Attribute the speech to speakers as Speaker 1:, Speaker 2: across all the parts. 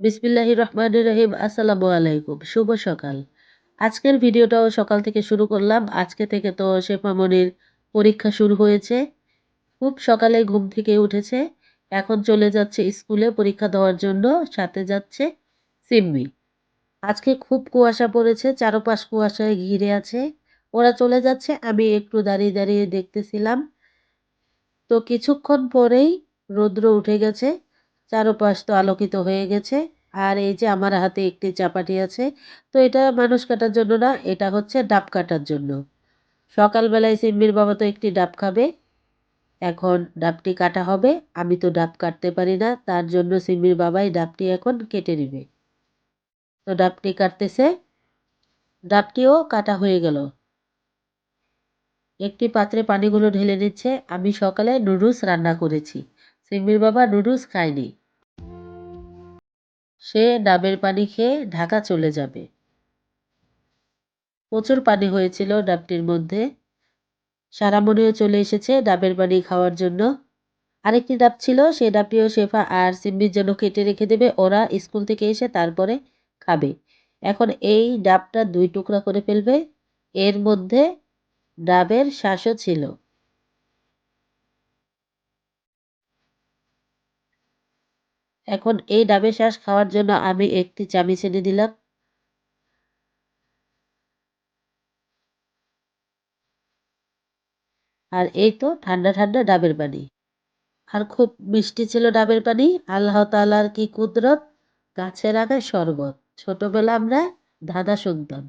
Speaker 1: বিসমিল্লাহির রহমানির রহিম আসসালামু আলাইকুম শুভ সকাল। আজকের ভিডিওটাও সকাল থেকে শুরু করলাম। আজকে থেকে তো শেফামনির পরীক্ষা শুরু হয়েছে। খুব সকালে ঘুম থেকে উঠেছে। এখন চলে যাচ্ছে স্কুলে পরীক্ষা দেওয়ার জন্য, সাথে যাচ্ছে সিম্মি। আজকে খুব কুয়াশা পড়েছে, চারপাশ কুয়াশায় ঘিরে আছে। ওরা চলে যাচ্ছে, আমি একটু দাঁড়িয়ে দাঁড়িয়ে দেখতেছিলাম। তো কিছুক্ষণ পরেই রৌদ্র উঠে গেছে। চারপাশ তো আলোকিত হয়ে গেছে। আর এই যে আমার হাতে একটি চাপাটি আছে, তো এটা মানুষ কাটার জন্য না, এটা হচ্ছে ডাব কাটার জন্য। সকালবেলায় সিম্বির বাবা তো একটি ডাব খাবে, এখন ডাবটি কাটা হবে, আমি তো ডাব কাটতে পারি না, তার জন্য সিম্বির বাবাই ডাবটি এখন কেটে নেবে। তো ডাবটি কাটতেছে, ডাবটিও কাটা হয়ে গেল। একটি পাত্রে পানিগুলো ঢেলে নিচ্ছে, আমি সকালে নুডলস রান্না করেছি, সিম্বির বাবা নুডলস খায়নি। সে ডাবের পানি খেয়ে ঢাকা চলে যাবে। প্রচুর পানি হয়েছিল ডাবটির মধ্যে। সারামনিও চলে এসেছে ডাবের পানি খাওয়ার জন্য। আরেকটি ডাব ছিল, সে ডাবটিও শেফা আর সিম্বির জন্য কেটে রেখে দেবে। ওরা স্কুল থেকে এসে তারপরে খাবে। এখন এই ডাবটা দুই টুকরা করে ফেলবে। এর মধ্যে ডাবের শ্বাসও ছিল। এখন এই ডাবের শ্বাস খাওয়ার জন্য আমি একটি চামিচ এনে দিলাম। আর এই তো ঠান্ডা ঠান্ডা ডাবের পানি। আর খুব মিষ্টি ছিল ডাবের পানি। আল্লাহ তালার কি কুদরত? গাছের আগে শরবত। ছোটবেলা আমরা দাদা শুনতাম।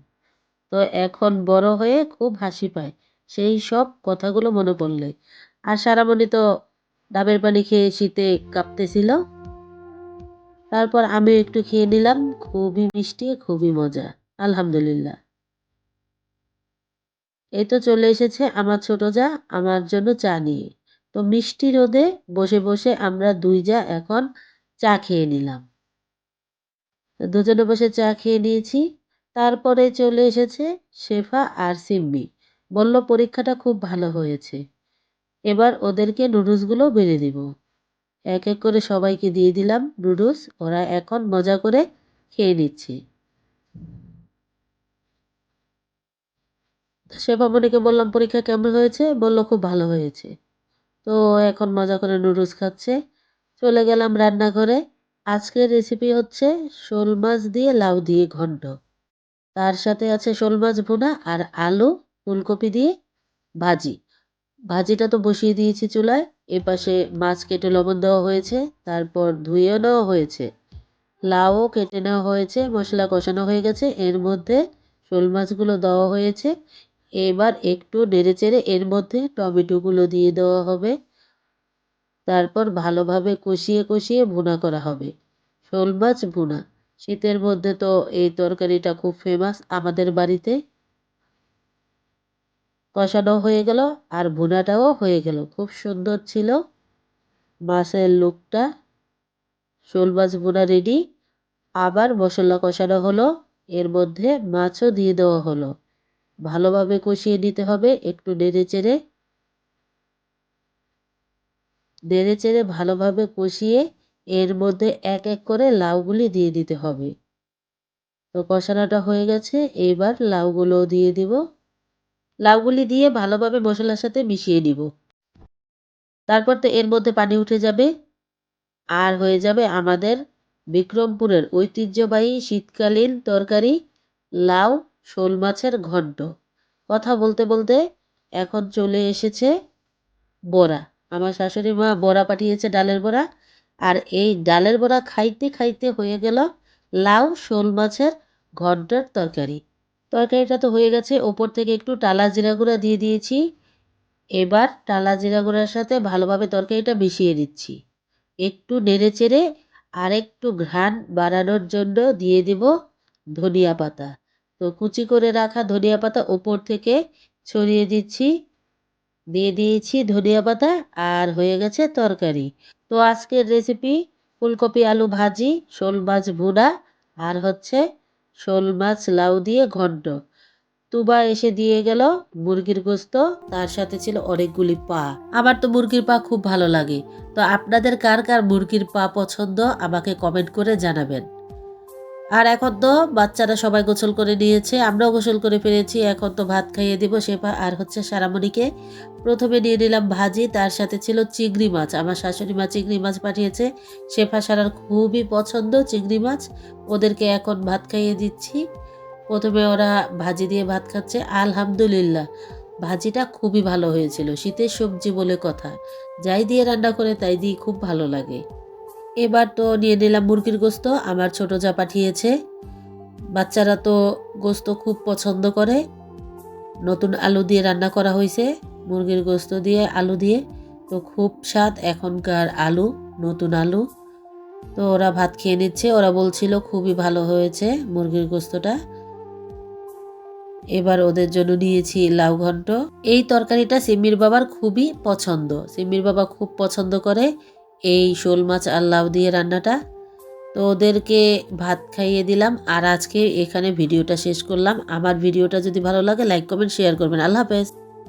Speaker 1: তো এখন বড় হয়ে খুব হাসি পায় সেই সব কথাগুলো মনে পড়লে। আর সারামণি তো ডাবের পানি খেয়ে শীতে কাঁপতেছিল। তারপর আমি একটু খেয়ে নিলাম। খুবই মিষ্টি, খুবই মজা। আলহামদুলিল্লাহ। এই তো চলে এসেছে আমার ছোট যা, আমার জন্য চা নিয়ে। তো মিষ্টি রোদে বসে বসে আমরা দুই যা এখন চা খেয়ে নিলাম। দুজনে বসে চা খেয়ে নিয়েছি। তারপরে চলে এসেছে শেফা আর সিম্মি বলল, পরীক্ষাটা খুব ভালো হয়েছে। এবার ওদেরকে নুডলসগুলো বেড়ে দিব। এক এক করে সবাইকে দিয়ে দিলাম নুডলস। ওরা এখন মজা করে খেয়ে নিচ্ছে। শেফামণিকে বললাম, পরীক্ষা কেমন হয়েছে? বলল, খুব ভালো হয়েছে। তো এখন মজা করে নুডলস খাচ্ছে। চলে গেলাম রান্নাঘরে। আজকের রেসিপি হচ্ছে শোল মাছ দিয়ে লাউ দিয়ে ঘন্ট। তার সাথে আছে শোল মাছ ভুনা আর আলু, ফুলকপি দিয়ে ভাজি। ভাজিটা তো বসিয়ে দিয়েছি চুলায়। এপাশে মাছ কেটে লবণ দেওয়া হয়েছে, তারপর ধুয়েও নেওয়া হয়েছে। লাউও কেটে নেওয়া হয়েছে, মশলা কষানো হয়ে গেছে। এর মধ্যে শোল মাছগুলো দেওয়া হয়েছে। এবার একটু নেড়ে চেড়ে এর মধ্যে টমেটোগুলো দিয়ে দেওয়া হবে। তারপর ভালোভাবে কষিয়ে কষিয়ে ভুনা করা হবে। শোল মাছ ভুনা। শীতের মধ্যে তো এই তরকারিটা খুব ফেমাস আমাদের বাড়িতে। কষানো হয়ে গেল আর ভুনাটাও হয়ে গেল। খুব সুন্দর ছিল মাছের লুকটা। শোল মাছ ভুনা রেডি আবার মশলা কষানো হলো। এর মধ্যে মাছও দিয়ে দেওয়া হলো। ভালোভাবে কষিয়ে নিতে হবে একটু নেড়ে চেড়ে। নেড়ে চেড়ে ভালোভাবে কষিয়ে এর মধ্যে এক এক করে লাউগুলি দিয়ে দিতে হবে। তো কষানোটা হয়ে গেছে। এবার লাউগুলো দিয়ে দিব। লাউগুলি দিয়ে ভালোভাবে মশলার সাথে মিশিয়ে নিব। তারপর তো এর মধ্যে পানি উঠে যাবে। আর হয়ে যাবে আমাদের বিক্রমপুরের ঐতিহ্যবাহী শীতকালীন তরকারি লাউ শোল মাছের ঘন্ট। কথা বলতে বলতে এখন চলে এসেছে বড়া। আমার শাশুড়ি মা বড়া পাঠিয়েছে ডালের বড়া। আর এই ডালের বড়া খাইতে খাইতে হয়ে গেল লাউ শোল মাছের ঘণ্টার তরকারি। তরকারিটা তো হয়ে গেছে। ওপর থেকে একটু টালা জিরা গুঁড়া দিয়ে দিয়েছি। এবার টালা জিরা গুঁড়ার সাথে ভালোভাবে তরকারিটা মিশিয়ে দিচ্ছি একটু নেড়ে চেড়ে আর একটু ঘ্রাণ বাড়ানোর জন্য দিয়ে দিব ধনিয়া পাতা। তো কুচি করে রাখা ধনিয়া পাতা ওপর থেকে ছড়িয়ে দিচ্ছি। দিয়ে দিয়েছি ধনিয়া পাতা আর হয়ে গেছে তরকারি। তো আজকের রেসিপি ফুলকপি আলু ভাজি, শোল মাছ ভুনা আর হচ্ছে শোল মাছ লাউ দিয়ে ঘন্ট তুবা এসে দিয়ে গেল, মুরগির গোস্ত, তার সাথে ছিল অনেকগুলি পা। আমার তো মুরগির পা খুব ভালো লাগে। তো আপনাদের কার কার মুরগির পা পছন্দ, আমাকে কমেন্ট করে জানাবেন। আর এখন তো বাচ্চারা সবাই গোসল করে নিয়েছে, আমরাও গোসল করে ফেলেছি এখন তো ভাত খাইয়ে দিব শেফা। আর হচ্ছে সারামণিকে প্রথমে নিয়ে নিলাম ভাজি, তার সাথে ছিল চিংড়ি মাছ। আমার শাশুড়ি মা চিংড়ি মাছ পাঠিয়েছে, শেফা সারার খুবই পছন্দ চিংড়ি মাছ। ওদেরকে এখন ভাত খাইয়ে দিচ্ছি। প্রথমে ওরা ভাজি দিয়ে ভাত খাচ্ছে। আলহামদুলিল্লাহ, ভাজিটা খুবই ভালো হয়েছিল, শীতের সবজি বলে কথা। যাই দিয়ে রান্না করে, তাই দিয়ে খুব ভালো লাগে। এবার তো নিয়ে নিলাম মুরগির গোস্ত, আমার ছোট যা পাঠিয়েছে। বাচ্চারা তো গোস্ত খুব পছন্দ করে। নতুন আলু দিয়ে রান্না করা হয়েছে, মুরগির গোস্ত দিয়ে, আলু দিয়ে। তো খুব স্বাদ এখনকার আলু, নতুন আলু। তো ওরা ভাত খেয়ে নিচ্ছে, ওরা বলছিল খুবই ভালো হয়েছে মুরগির গোস্তটা। এবার ওদের জন্য নিয়েছি লাউ ঘন্ট। এই তরকারিটা সিমির বাবার খুবই পছন্দ। সিমির বাবা খুব পছন্দ করে। এই শোল মাছ আর লাউ দিয়ে রান্নাটা। তো ওদেরকে ভাত খাইয়ে দিলাম আর আজকে এখানে ভিডিওটা শেষ করলাম। আমার ভিডিওটা যদি ভালো লাগে লাইক কমেন্ট শেয়ার করবেন। আল্লাহ হাফেজ।